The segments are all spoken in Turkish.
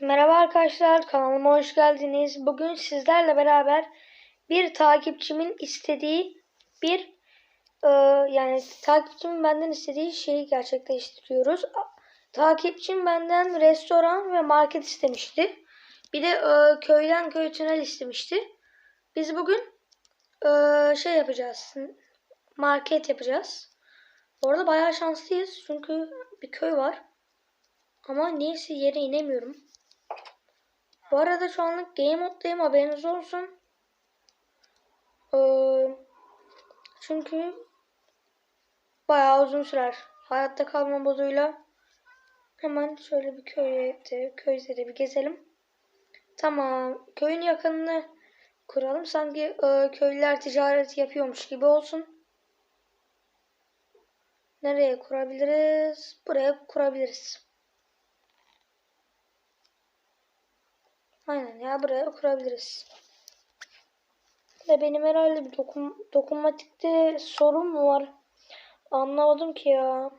Merhaba arkadaşlar, kanalıma hoş geldiniz. Bugün sizlerle beraber bir takipçimin istediği bir e, yani takipçimin benden istediği şeyi gerçekleştiriyoruz. Takipçim benden restoran ve market istemişti. Bir de e, köyden köy tünel istemişti. Biz bugün e, şey yapacağız. Market yapacağız. Bu arada bayağı şanslıyız çünkü bir köy var. Ama neyse yere inemiyorum. Bu arada şu anlık game moddayım haberiniz olsun. Ee, çünkü bayağı uzun sürer. Hayatta kalma moduyla hemen şöyle bir köye de, köyde de bir gezelim. Tamam. Köyün yakınını kuralım. Sanki e, köylüler ticaret yapıyormuş gibi olsun. Nereye kurabiliriz? Buraya kurabiliriz. Aynen ya buraya kurabiliriz. De benim herhalde bir dokun dokunmatikte sorun mu var? Anlamadım ki ya.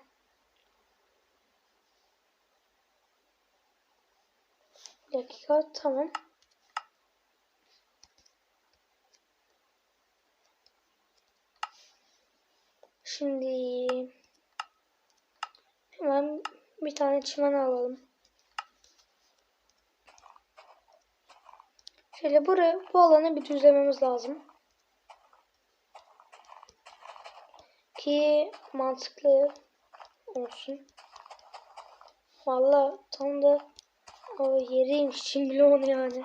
Bir dakika tamam. Şimdi hemen bir tane çimen alalım. Şöyle buraya bu alanı bir düzlememiz lazım. Ki mantıklı olsun. Valla tam da o yeriymiş için bile onu yani.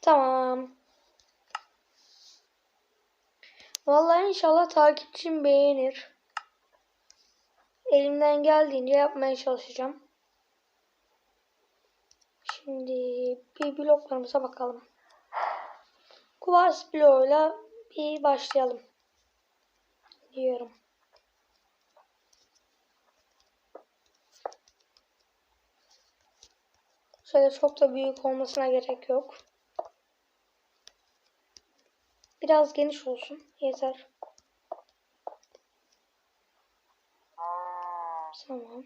Tamam. Vallahi inşallah takipçim beğenir. Elimden geldiğince yapmaya çalışacağım. Şimdi bir bloklarımıza bakalım. Kuvars bloğuyla bir başlayalım. Diyorum. Şöyle çok da büyük olmasına gerek yok. Biraz geniş olsun. Yeter. Tamam.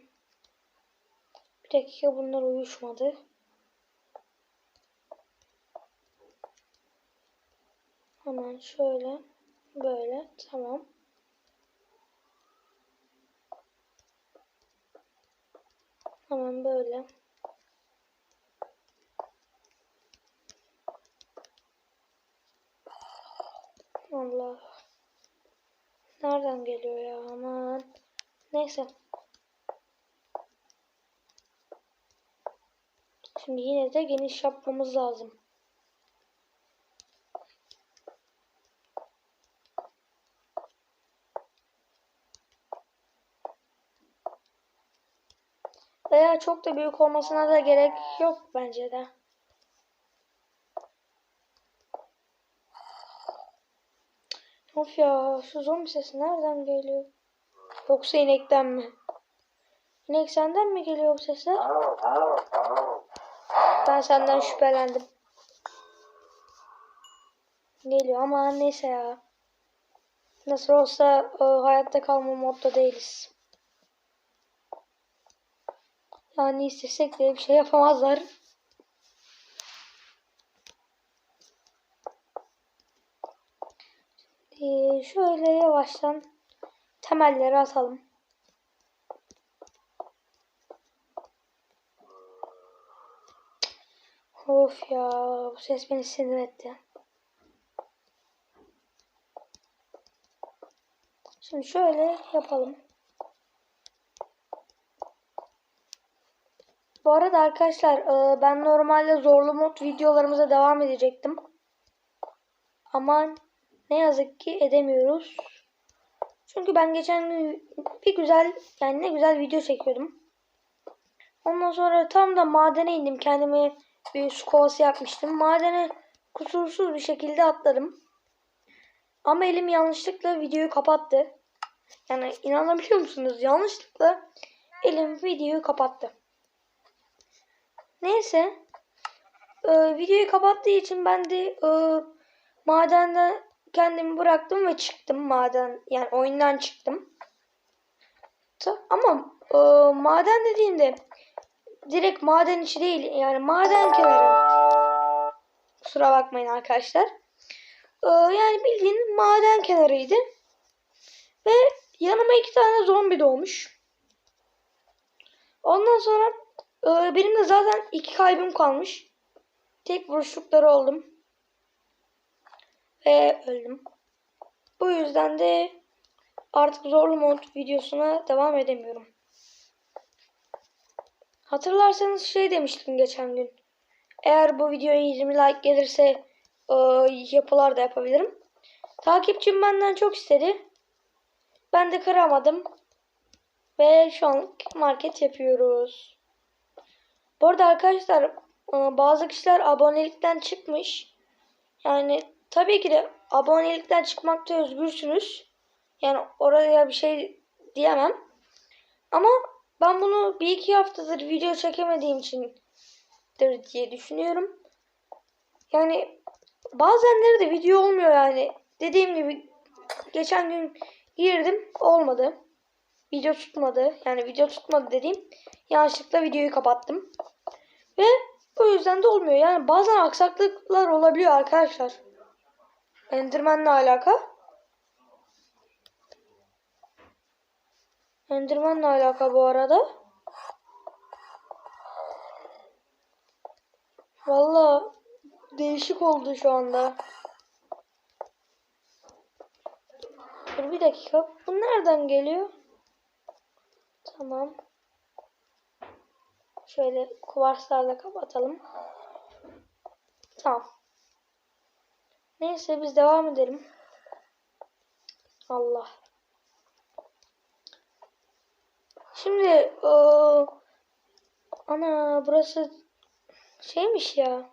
Bir dakika bunlar uyuşmadı. Hemen şöyle böyle tamam. Hemen böyle. Allah. Nereden geliyor ya aman. Neyse. Şimdi yine de geniş yapmamız lazım. Veya çok da büyük olmasına da gerek yok bence de. Of ya şu zombi sesi nereden geliyor? Yoksa inekten mi? İnek senden mi geliyor bu sesler? Ben senden şüphelendim. Geliyor ama neyse ya. Nasıl olsa e, hayatta kalma modda değiliz. Yani istesek de bir şey yapamazlar. Ee, şöyle yavaştan temelleri atalım. Of ya bu ses beni sinir etti. Şimdi şöyle yapalım. Bu arada arkadaşlar e, ben normalde zorlu mod videolarımıza devam edecektim. Ama ne yazık ki edemiyoruz. Çünkü ben geçen gün bir güzel yani ne güzel video çekiyordum. Ondan sonra tam da madene indim. Kendime bir su kovası yapmıştım. Madene kusursuz bir şekilde atladım. Ama elim yanlışlıkla videoyu kapattı. Yani inanabiliyor musunuz? Yanlışlıkla elim videoyu kapattı. Neyse. Ee, videoyu kapattığı için ben de e, madenden kendimi bıraktım ve çıktım maden. Yani oyundan çıktım. Ama e, maden dediğimde direkt maden içi değil yani maden kenarı. Kusura bakmayın arkadaşlar. Ee, yani bildiğin maden kenarıydı. Ve yanıma iki tane zombi doğmuş. Ondan sonra e, benim de zaten iki kalbim kalmış. Tek vuruşlukları oldum. Ve öldüm. Bu yüzden de artık zorlu mod videosuna devam edemiyorum. Hatırlarsanız şey demiştim geçen gün. Eğer bu videoya 20 like gelirse e, yapılar da yapabilirim. Takipçim benden çok istedi. Ben de kıramadım. Ve şu an market yapıyoruz. Bu arada arkadaşlar e, bazı kişiler abonelikten çıkmış. Yani tabii ki de abonelikten çıkmakta özgürsünüz. Yani oraya bir şey diyemem. Ama ben bunu bir iki haftadır video çekemediğim içindir diye düşünüyorum. Yani bazenleri de video olmuyor yani. Dediğim gibi geçen gün girdim olmadı. Video tutmadı. Yani video tutmadı dediğim yanlışlıkla videoyu kapattım. Ve o yüzden de olmuyor. Yani bazen aksaklıklar olabiliyor arkadaşlar. Enderman'la alaka. Enderman'la alaka bu arada. Valla değişik oldu şu anda. Dur bir dakika. Bu nereden geliyor? Tamam. Şöyle kuvarslarla kapatalım. Tamam. Neyse biz devam edelim. Allah. Şimdi o ana burası şeymiş ya.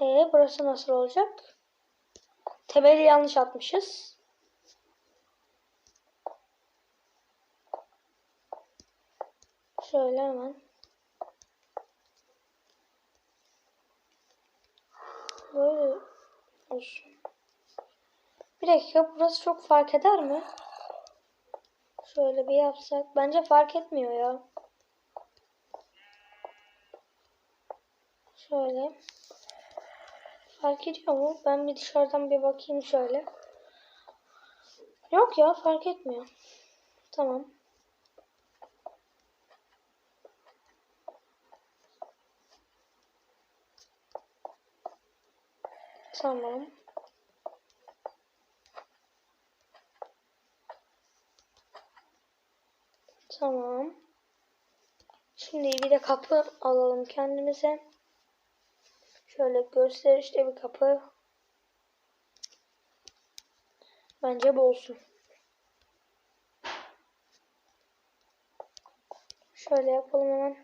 E burası nasıl olacak? Temeli yanlış atmışız. Şöyle hemen. Böyle olsun. Bir dakika burası çok fark eder mi? Şöyle bir yapsak. Bence fark etmiyor ya. Şöyle. Fark ediyor mu? Ben bir dışarıdan bir bakayım şöyle. Yok ya fark etmiyor. Tamam. Tamam. Tamam. Şimdi bir de kapı alalım kendimize. Şöyle gösterişli bir kapı. Bence bu olsun. Şöyle yapalım hemen.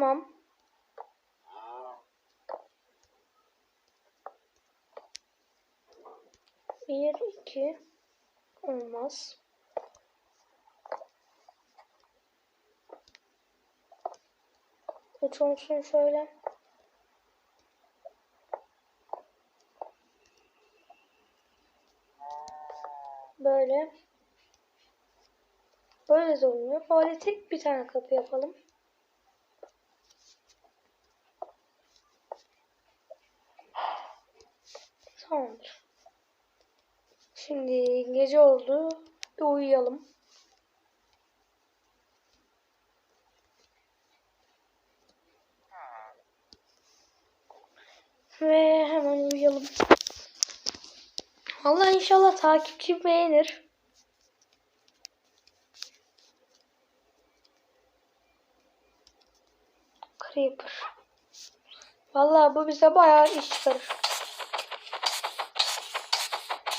Tamam. Bir, iki. Olmaz. Üç olsun şöyle. Böyle. Böyle de olmuyor. Böyle tek bir tane kapı yapalım. Tamamdır. Şimdi gece oldu. Bir uyuyalım. Ve hemen uyuyalım. Allah inşallah takipçi beğenir. Creeper. Vallahi bu bize bayağı iş çıkarır.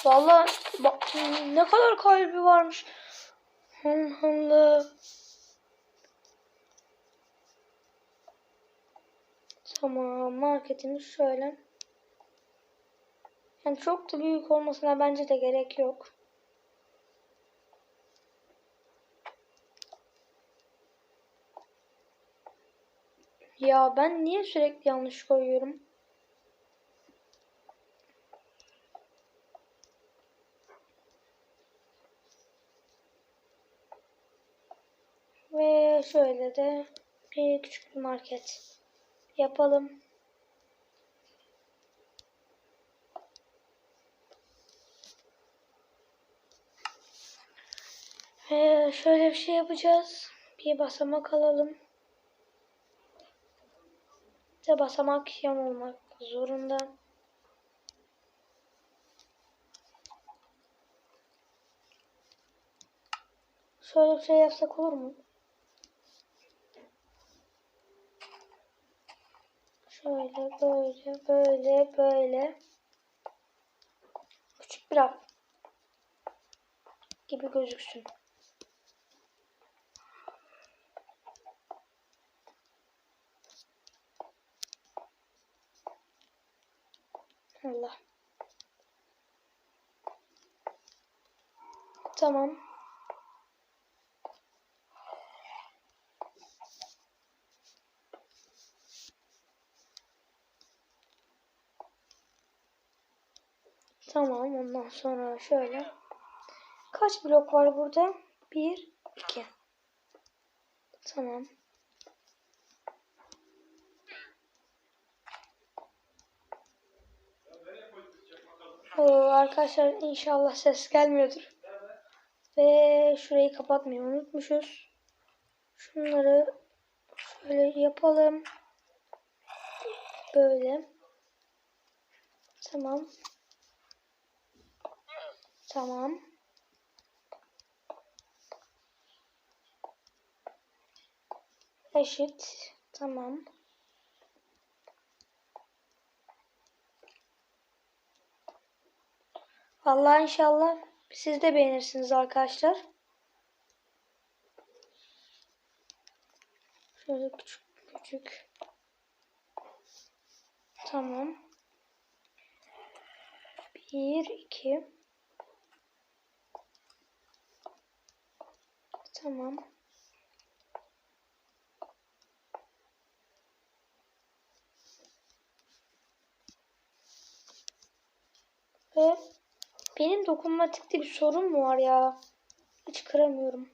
Vallahi bak ne kadar kalbi varmış. Allah. Tamam marketimiz şöyle. Yani çok da büyük olmasına bence de gerek yok. Ya ben niye sürekli yanlış koyuyorum? Ve şöyle de bir küçük bir market yapalım. Ve şöyle bir şey yapacağız. Bir basamak alalım. De basamak yan olmak zorunda. Şöyle bir şey yapsak olur mu? Şöyle böyle böyle böyle. Küçük bir raf gibi gözüksün. Allah. Tamam. Tamam ondan sonra şöyle. Kaç blok var burada? Bir, iki. Tamam. Oo, arkadaşlar inşallah ses gelmiyordur. Ve şurayı kapatmayı unutmuşuz. Şunları şöyle yapalım. Böyle. Tamam. Tamam. Eşit. Tamam. Vallahi inşallah siz de beğenirsiniz arkadaşlar. Şöyle küçük küçük. Tamam. Bir, iki. Tamam. Ve benim dokunmatikte bir sorun mu var ya? Hiç kıramıyorum.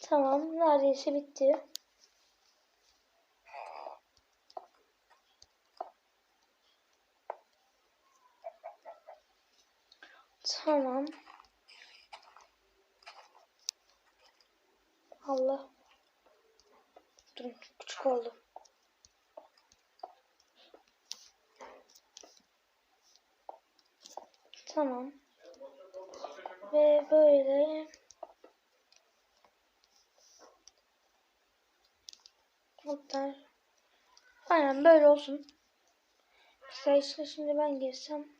Tamam, neredeyse bitti. Tamam. Allah. Durun küçük oldu. Tamam. Ve böyle Hatta aynen böyle olsun. Mesela şimdi ben girsem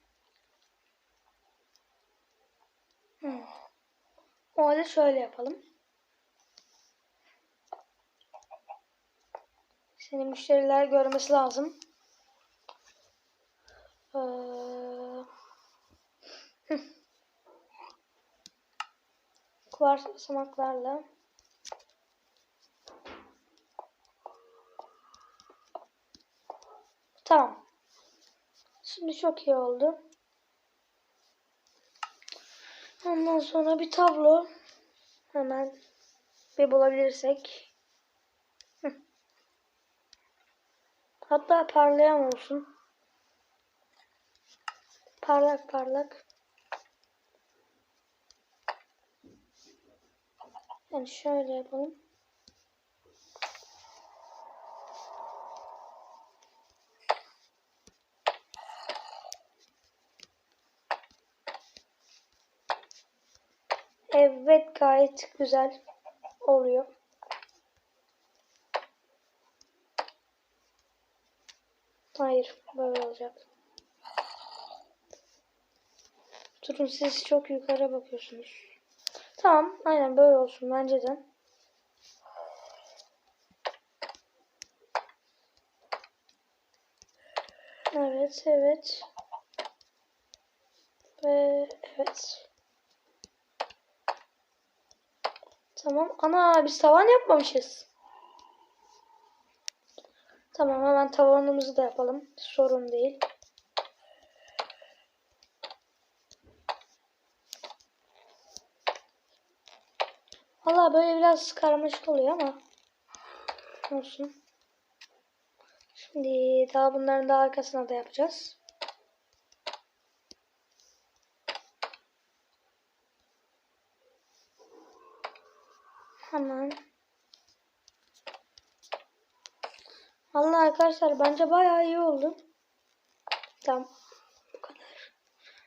O halde şöyle yapalım. Senin müşteriler görmesi lazım. Ee, Kuvars basamaklarla Tamam. Şimdi çok iyi oldu. Ondan sonra bir tablo hemen bir bulabilirsek. Hatta parlayan olsun. Parlak parlak. Yani şöyle yapalım. Evet gayet güzel oluyor. Hayır böyle olacak. Durun siz çok yukarı bakıyorsunuz. Tamam aynen böyle olsun bence de. Evet evet. Ve evet. Tamam. Ana biz tavan yapmamışız. Tamam hemen tavanımızı da yapalım. Sorun değil. Valla böyle biraz karmaşık oluyor ama olsun. Şimdi daha bunların da arkasına da yapacağız. Hemen. Allah arkadaşlar bence bayağı iyi oldu. Tamam. Bu kadar.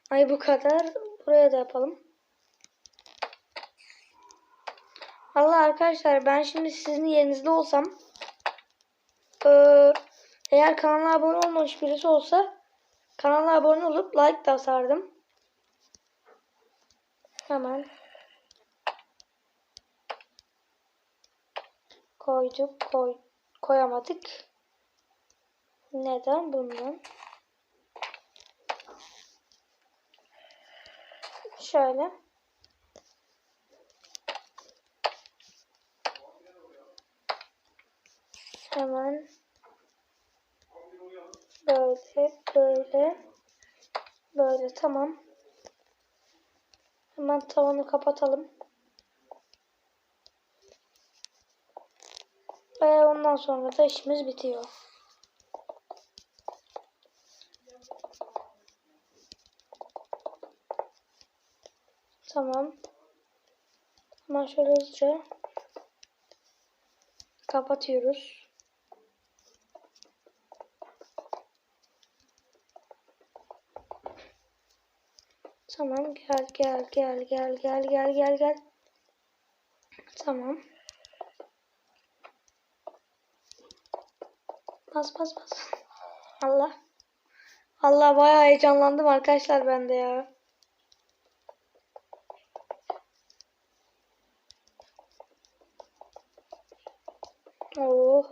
Ay bu kadar. Buraya da yapalım. Allah arkadaşlar ben şimdi sizin yerinizde olsam ee, eğer kanala abone olmamış birisi olsa kanala abone olup like da atardım. Hemen koyduk koy koyamadık. Neden bundan? Şöyle. Hemen böyle böyle böyle tamam. Hemen tavanı kapatalım. Ve ondan sonra da işimiz bitiyor. Tamam. Hemen şöyle hızlıca kapatıyoruz. Tamam gel gel gel gel gel gel gel gel. Tamam. Bas bas bas. Allah. Allah bayağı heyecanlandım arkadaşlar ben de ya. Oh.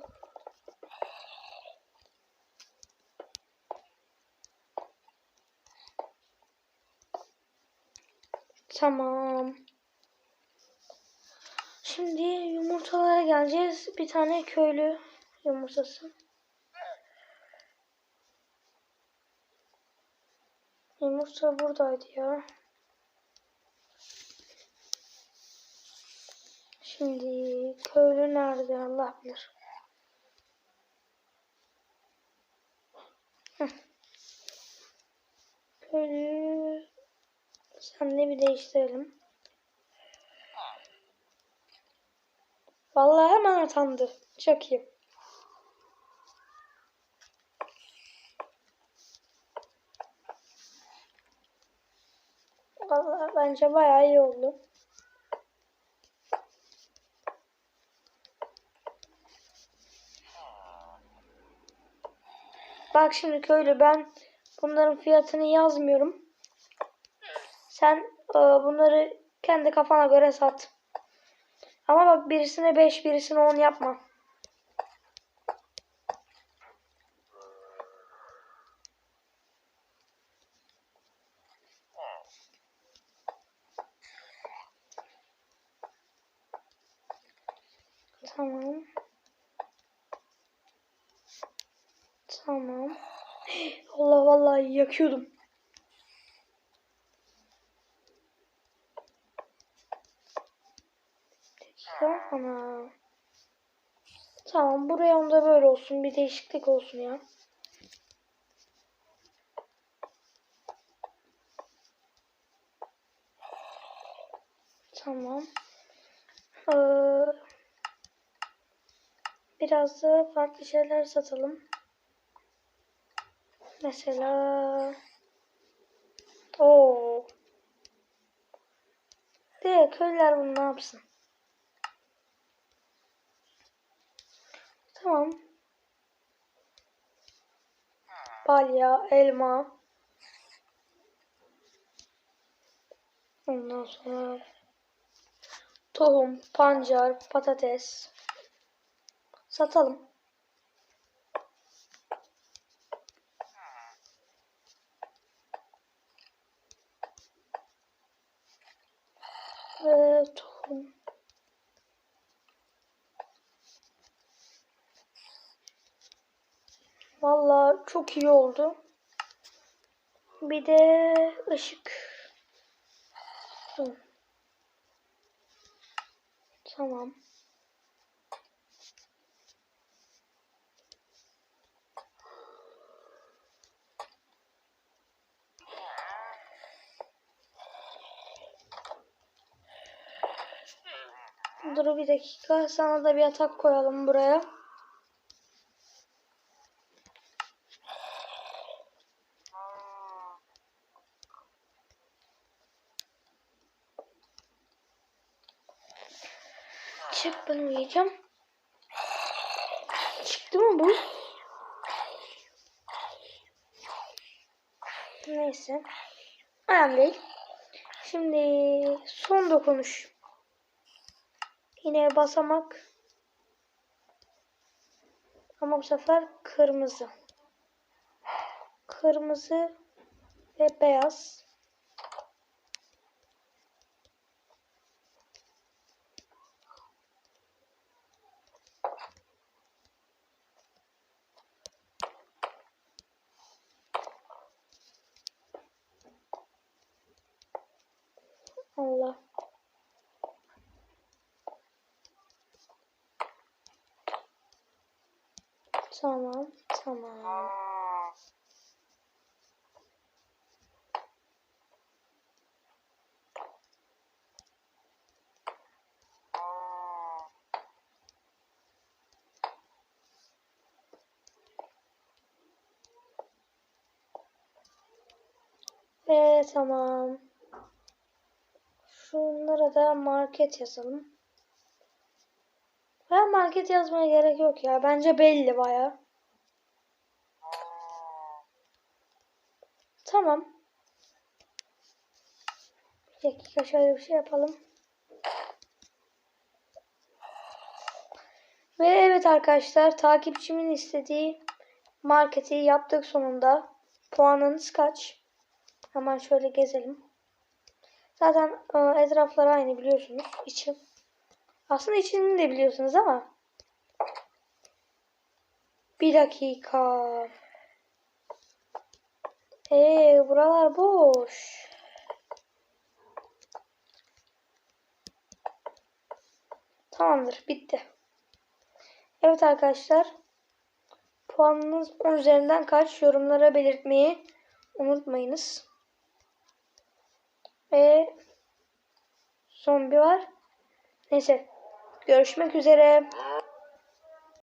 Tamam. Şimdi yumurtalara geleceğiz. Bir tane köylü yumurtası. Yumurta buradaydı ya. Şimdi köylü nerede Allah bilir. Köylü senle bir değiştirelim. Vallahi hemen atandı. Çok iyi. Vallahi bence bayağı iyi oldu. Bak şimdi köylü ben bunların fiyatını yazmıyorum. Sen e, bunları kendi kafana göre sat. Ama bak birisine 5 birisine 10 yapma. Tamam. Tamam. Allah vallahi yakıyordum. Dakika. Ana. Tamam buraya onda böyle olsun. Bir değişiklik olsun ya. Tamam. Ee, biraz da farklı şeyler satalım. Mesela o de köylüler bunu ne yapsın? Tamam. Balya, elma. Ondan sonra tohum, pancar, patates. Satalım. Ve tohum. Çok iyi oldu. Bir de ışık. Tamam. Dur bir dakika. Sana da bir yatak koyalım buraya. Çık ben uyuyacağım. Çıktı mı bu? Neyse. Önemli değil. Şimdi son dokunuş. Yine basamak. Ama bu sefer kırmızı. Kırmızı ve beyaz. Allah. Tamam, tamam. Ve tamam. Şunlara da market yazalım. Veya market yazmaya gerek yok ya. Bence belli baya. Tamam. Bir dakika şöyle bir şey yapalım. Ve evet arkadaşlar takipçimin istediği marketi yaptık sonunda. Puanınız kaç? Hemen şöyle gezelim. Zaten e, etrafları aynı biliyorsunuz. İçim. Aslında içini de biliyorsunuz ama. Bir dakika. Eee buralar boş. Tamamdır. Bitti. Evet arkadaşlar. Puanınız 10 üzerinden kaç yorumlara belirtmeyi unutmayınız. Ve zombi var. Neyse. Görüşmek üzere.